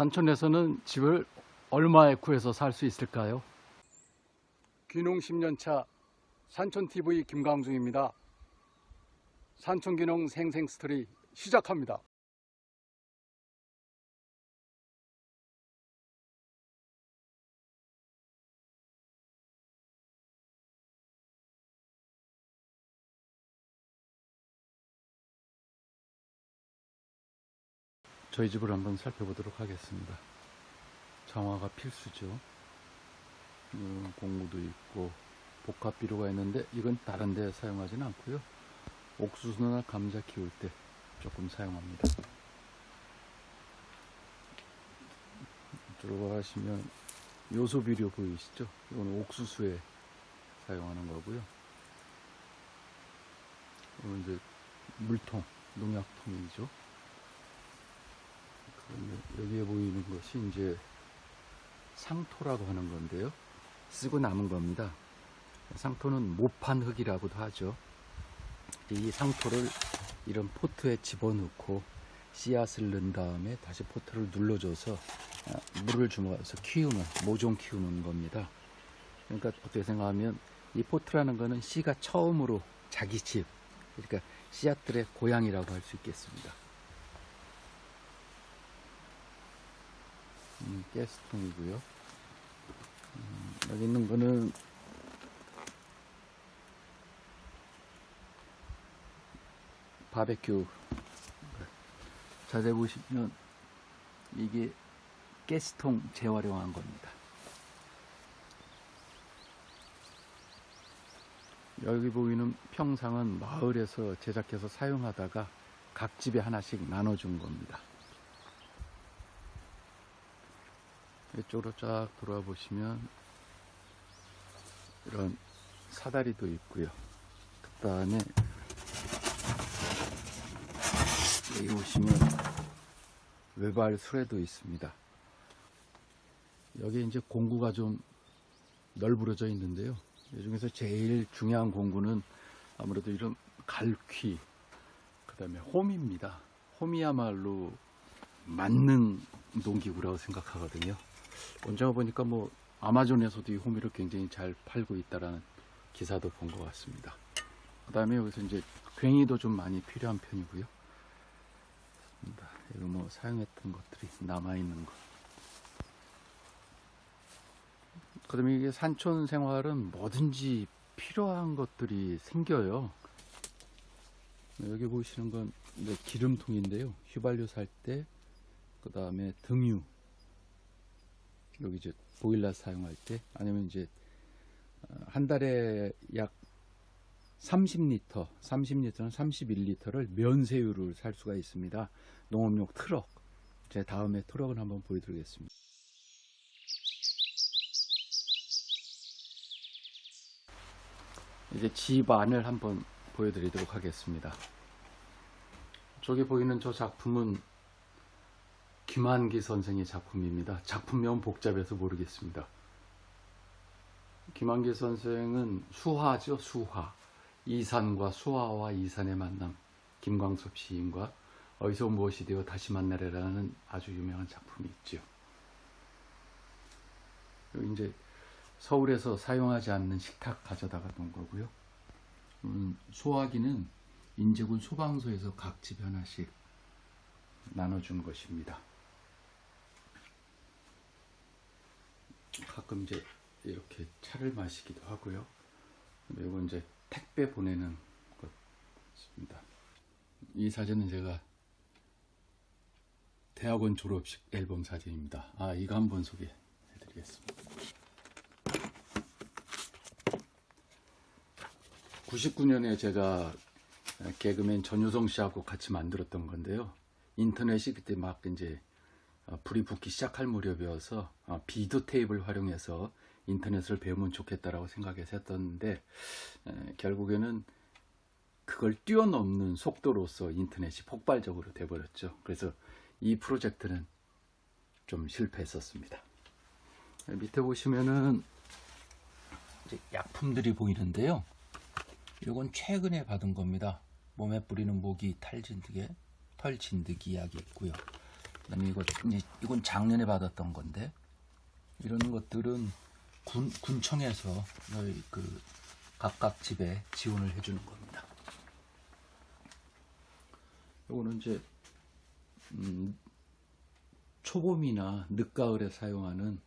산촌에서는 집을 얼마에 구해서 살 수 있을까요? 귀농 10년차 산촌TV 김강중입니다. 산촌귀농 생생 스토리 시작합니다. 저희 집을 한번 살펴보도록 하겠습니다. 장화가 필수죠. 음, 공구도 있고 복합 비료가 있는데 이건 다른 데 사용하지는 않고요. 옥수수나 감자 키울 때 조금 사용합니다. 들어가시면 요소 비료 보이시죠? 이건 옥수수에 사용하는 거고요. 이건 이제 물통, 농약통이죠. 그러면 여기에 보이는 것이 이제 상토라고 하는 건데요. 쓰고 남은 겁니다. 상토는 모판 흙이라고도 하죠. 이 상토를 이런 포트에 집어넣고 씨앗을 넣은 다음에 다시 포트를 눌러줘서 아, 물을 주면서 키우는 모종 키우는 겁니다. 그러니까 어떻게 생각하면 이 포트라는 거는 씨가 처음으로 자기 집, 그러니까 씨앗들의 고향이라고 할 수 있겠습니다. 음, 가스통이고요. 음, 여기 있는 거는 바베큐. 자세히 보시면 이게 가스통 재활용한 겁니다. 여기 보이는 평상은 마을에서 제작해서 사용하다가 각 집에 하나씩 나눠준 겁니다. 이쪽으로 쫙 돌아 보시면 이런 사다리도 있고요. 그 다음에 여기 보시면 외발 수레도 있습니다. 여기 이제 공구가 좀 널브러져 있는데요. 이 중에서 제일 중요한 공구는 아무래도 이런 갈퀴, 그 다음에 홈입니다. 홈이야말로 만능 농기구라고 생각하거든요. 언제가 보니까 뭐 아마존에서도 이 호미를 굉장히 잘 팔고 있다라는 기사도 본 것 같습니다. 그 다음에 여기서 이제 괭이도 좀 많이 필요한 편이고요. 여기 뭐 사용했던 것들이 남아있는 것. 그 다음에 이게 산촌 생활은 뭐든지 필요한 것들이 생겨요. 여기 보시는 건 기름통인데요. 휘발유 살 때, 그 다음에 등유, 여기 이제 보일러 사용할 때 아니면 이제 어, 한 달에 약 30리터, 30리터는 31리터를 면세유를 살 수가 있습니다. 농업용 트럭. 제 다음에 트럭을 한번 보여드리겠습니다. 이제 집 안을 한번 보여드리도록 하겠습니다. 저기 보이는 저 작품은 김한기 선생의 작품입니다. 작품명 복잡해서 모르겠습니다. 김한기 선생은 수화죠, 수화. 이산과 수화와 이산의 만남. 김광섭 시인과 어디서 무엇이 되어 다시 만나래라는 아주 유명한 작품이 있죠. 이제 서울에서 사용하지 않는 식탁 가져다가 놓은 거고요. 음, 소화기는 인제군 소방서에서 각 집 하나씩 나눠준 것입니다. 가끔 이제 이렇게 차를 마시기도 하고요. 이건 이제 택배 보내는 것입니다. 이 사진은 제가 대학원 졸업식 앨범 사진입니다. 아, 이거 한번 소개해 드리겠습니다. 99년에 제가 개그맨 전유성 씨하고 같이 만들었던 건데요. 인터넷이 그때 막 이제 어, 불이 붙기 시작할 무렵이어서 어, 비드 테이블 활용해서 인터넷을 배우면 좋겠다라고 생각해서 에, 결국에는 그걸 뛰어넘는 속도로서 인터넷이 폭발적으로 돼버렸죠. 그래서 이 프로젝트는 좀 실패했었습니다. 밑에 보시면은 약품들이 보이는데요. 이건 최근에 받은 겁니다. 몸에 뿌리는 모기 탈진드기, 털진드기 약이 있고요. 그다음에 이거 이건 작년에 받았던 건데 이런 것들은 군 군청에서 그 각각 집에 지원을 해주는 겁니다. 요거는 이제 음, 초봄이나 늦가을에 사용하는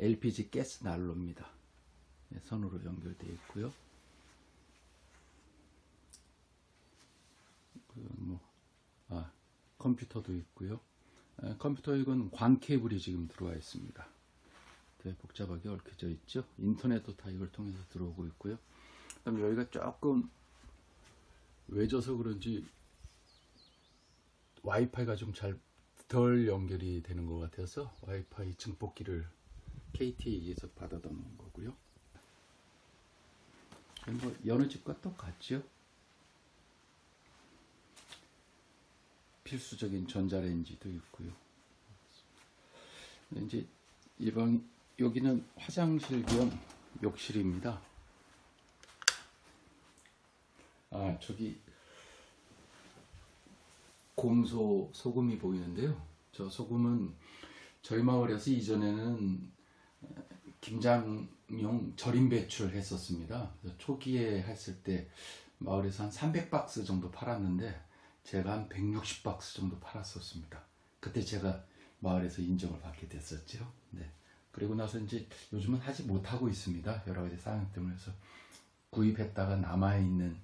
LPG 가스 난로입니다. 네, 선으로 연결되어 있고요. 그 뭐, 아, 컴퓨터도 있고요. 에, 컴퓨터 이건 광 케이블이 지금 들어와 있습니다. 되게 복잡하게 얽혀져 있죠. 인터넷도 다 이걸 통해서 들어오고 있고요. 그다음 여기가 조금 외져서 그런지 와이파이가 좀 잘 덜 연결이 되는 것 같아서 와이파이 증폭기를 KT에서 받아다 놓은 거고요. 뭐 여느 집과 똑같죠. 필수적인 전자레인지도 있고요. 이제 이 방 여기는 화장실 겸 욕실입니다. 아 저기 곰소 소금이 보이는데요. 저 소금은 저희 마을에서 이전에는 김장용 절임 배출을 했었습니다. 초기에 했을 때 마을에서 한 300박스 정도 팔았는데 제가 한 160박스 정도 팔았었습니다. 그때 제가 마을에서 인정을 받게 됐었죠. 네. 그리고 나서 이제 요즘은 하지 못하고 있습니다. 여러 가지 상황 때문에 서 구입했다가 남아 있는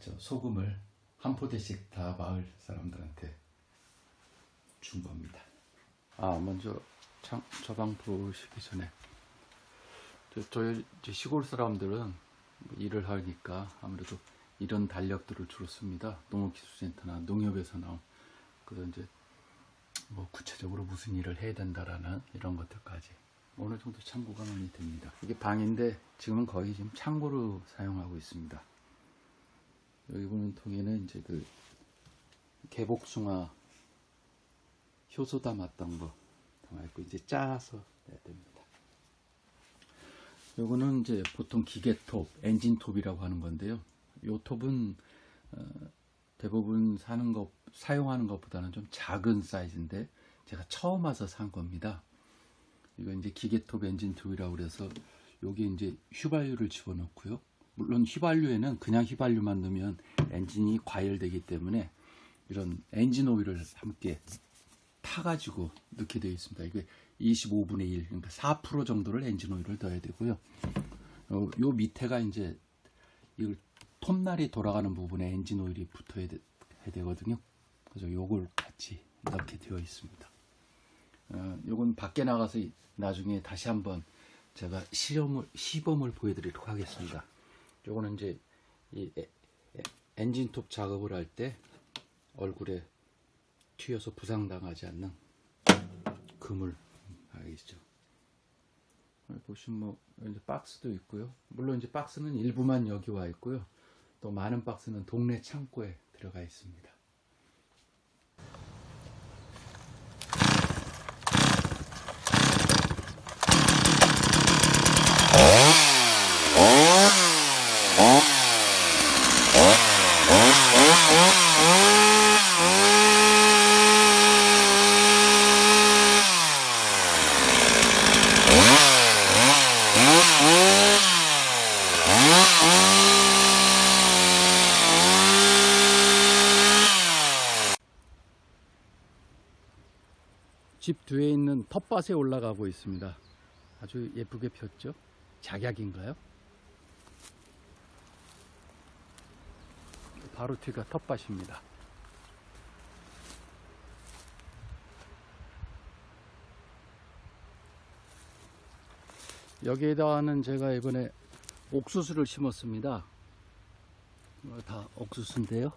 저 소금을 한 포대씩 다 마을 사람들한테 준 겁니다. 아 먼저 창, 저방 보시기 전에 저, 저희 시골 사람들은 뭐 일을 하니까 아무래도 이런 달력들을 주로 씁니다. 농업기술센터나 농협에서 나온 그런 이제 뭐 구체적으로 무슨 일을 해야 된다라는 이런 것들까지 어느 정도 참고가 많이 됩니다. 이게 방인데 지금은 거의 지금 창고로 사용하고 있습니다. 여기 보는 통에는 이제 그 개복숭아 효소 담았던 거 담아있고 이제 짜서 내야 됩니다. 요거는 이제 보통 기계톱, 엔진톱이라고 하는 건데요. 요 톱은 어, 대부분 사는 것, 사용하는 것보다는 좀 작은 사이즈인데 제가 처음 와서 산 겁니다. 이거 이제 기계톱 엔진톱이라고 그래서 여기 이제 휘발유를 집어넣고요. 물론 휘발유에는 그냥 휘발유만 넣으면 엔진이 과열되기 때문에 이런 엔진 오일을 함께 타가지고 넣게 되어 있습니다. 이게 25분의 1, 그러니까 4% 정도를 엔진 오일을 넣어야 되고요. 어, 요 밑에가 이제 이걸 톱날이 돌아가는 부분에 엔진 오일이 붙어야 되, 해야 되 거든요. 그래서 요걸 같이 넣게 되어 있습니다. 어, 요건 밖에 나가서 이- 나중에 다시 한번 제가 실험을 시범을 보여드리도록 하겠습니다. 요거는 이제 이 에- 에- 엔진톱 작업을 할 때 얼굴에 튀어서 부상당하지 않는 그물 알겠죠? 여기 보시면 뭐 박스도 있고요. 물론 이제 박스는 일부만 여기 와 있고요. 또 많은 박스는 동네 창고에 들어가 있습니다. 뒤에 있는 텃밭에 올라가고 있습니다. 아주 예쁘게 폈죠? 작약인가요? 바로 뒤가 텃밭입니다. 여기에다가는 제가 이번에 옥수수를 심었습니다. 이거 다 옥수수인데요.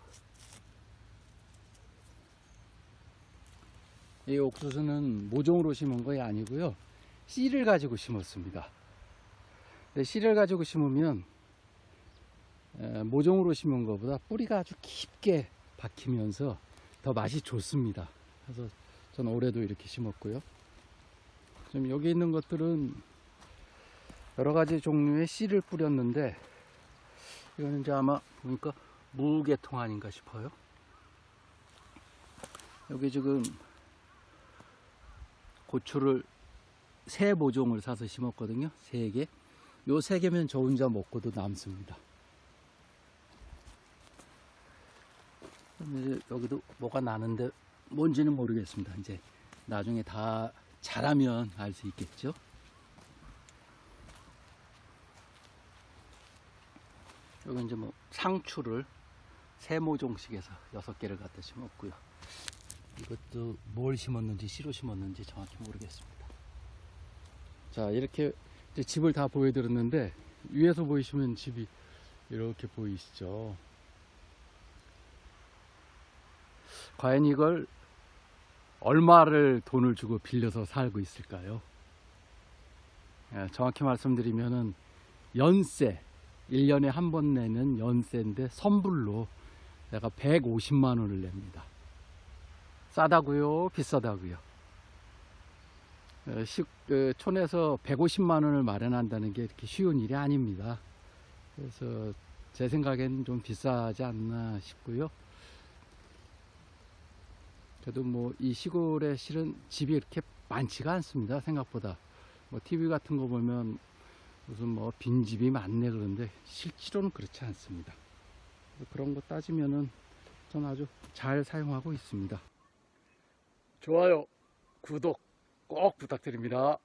이 옥수수는 모종으로 심은 것이 아니고요. 씨를 가지고 심었습니다. 근데 씨를 가지고 심으면 에, 모종으로 심은 것보다 뿌리가 아주 깊게 박히면서 더 맛이 좋습니다. 그래서 저는 올해도 이렇게 심었고요. 지금 여기 있는 것들은 여러 가지 종류의 씨를 뿌렸는데 이거는 이제 아마 보니까 무계통 아닌가 싶어요. 여기 지금 고추를 세 모종을 사서 심었거든요. 세 개. 요 세 개면 저 혼자 먹고도 남습니다. 근데 여기도 뭐가 나는데 뭔지는 모르겠습니다. 이제 나중에 다 자라면 알 수 있겠죠. 여기 이제 뭐 상추를 세 모종씩 해서 여섯 개를 갖다 심었고요. 이것도 뭘 심었는지 씨로 심었는지 정확히 모르겠습니다. 자 이렇게 집을 다 보여드렸는데 위에서 보이시면 집이 이렇게 보이시죠. 과연 이걸 얼마를 돈을 주고 빌려서 살고 있을까요? 예, 정확히 말씀드리면은 연세 1년에 한 번 내는 연세인데 선불로 내가 150만 원을 냅니다. 싸다고요? 비싸다고요? 어, 시, 어, 촌에서 150만 원을 마련한다는 게 이렇게 쉬운 일이 아닙니다. 그래서 제 생각에는 좀 비싸지 않나 싶고요. 그래도 뭐 이 시골에 실은 집이 이렇게 많지가 않습니다. 생각보다. 뭐 TV 같은 거 보면 무슨 뭐 빈집이 많네 그런데 실제로는 그렇지 않습니다. 그런 거 따지면은 전 아주 잘 사용하고 있습니다. 좋아요, 구독 꼭 부탁드립니다.